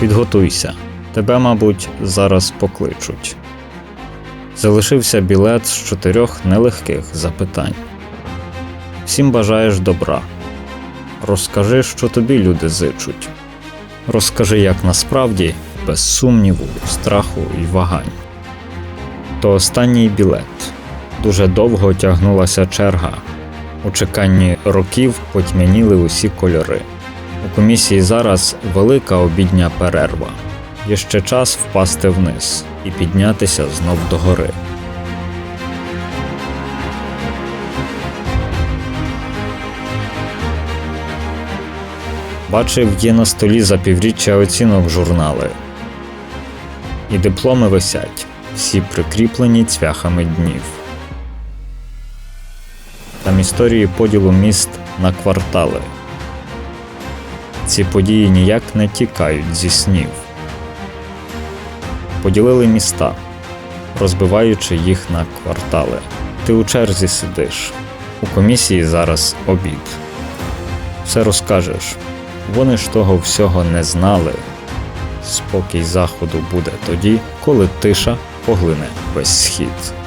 Підготуйся. Тебе, мабуть, зараз покличуть. Залишився білет з чотирьох нелегких запитань. Всім бажаєш добра. Розкажи, що тобі люди зичуть. Розкажи, як насправді, без сумніву, страху і вагань. То останній білет. Дуже довго тягнулася черга. У чеканні років потьмяніли усі кольори. Комісії зараз велика обідня перерва. Є ще час впасти вниз і піднятися знов догори. Бачив, є на столі за півріччя оцінок журнали. І дипломи висять, всі прикріплені цвяхами днів. Там історії поділу міст на квартали. Ці події ніяк не тікають зі снів. Поділили міста, розбиваючи їх на квартали. Ти у черзі сидиш. У комісії зараз обід. Все розкажеш. Вони ж того всього не знали. Спокій заходу буде тоді, коли тиша поглине весь схід.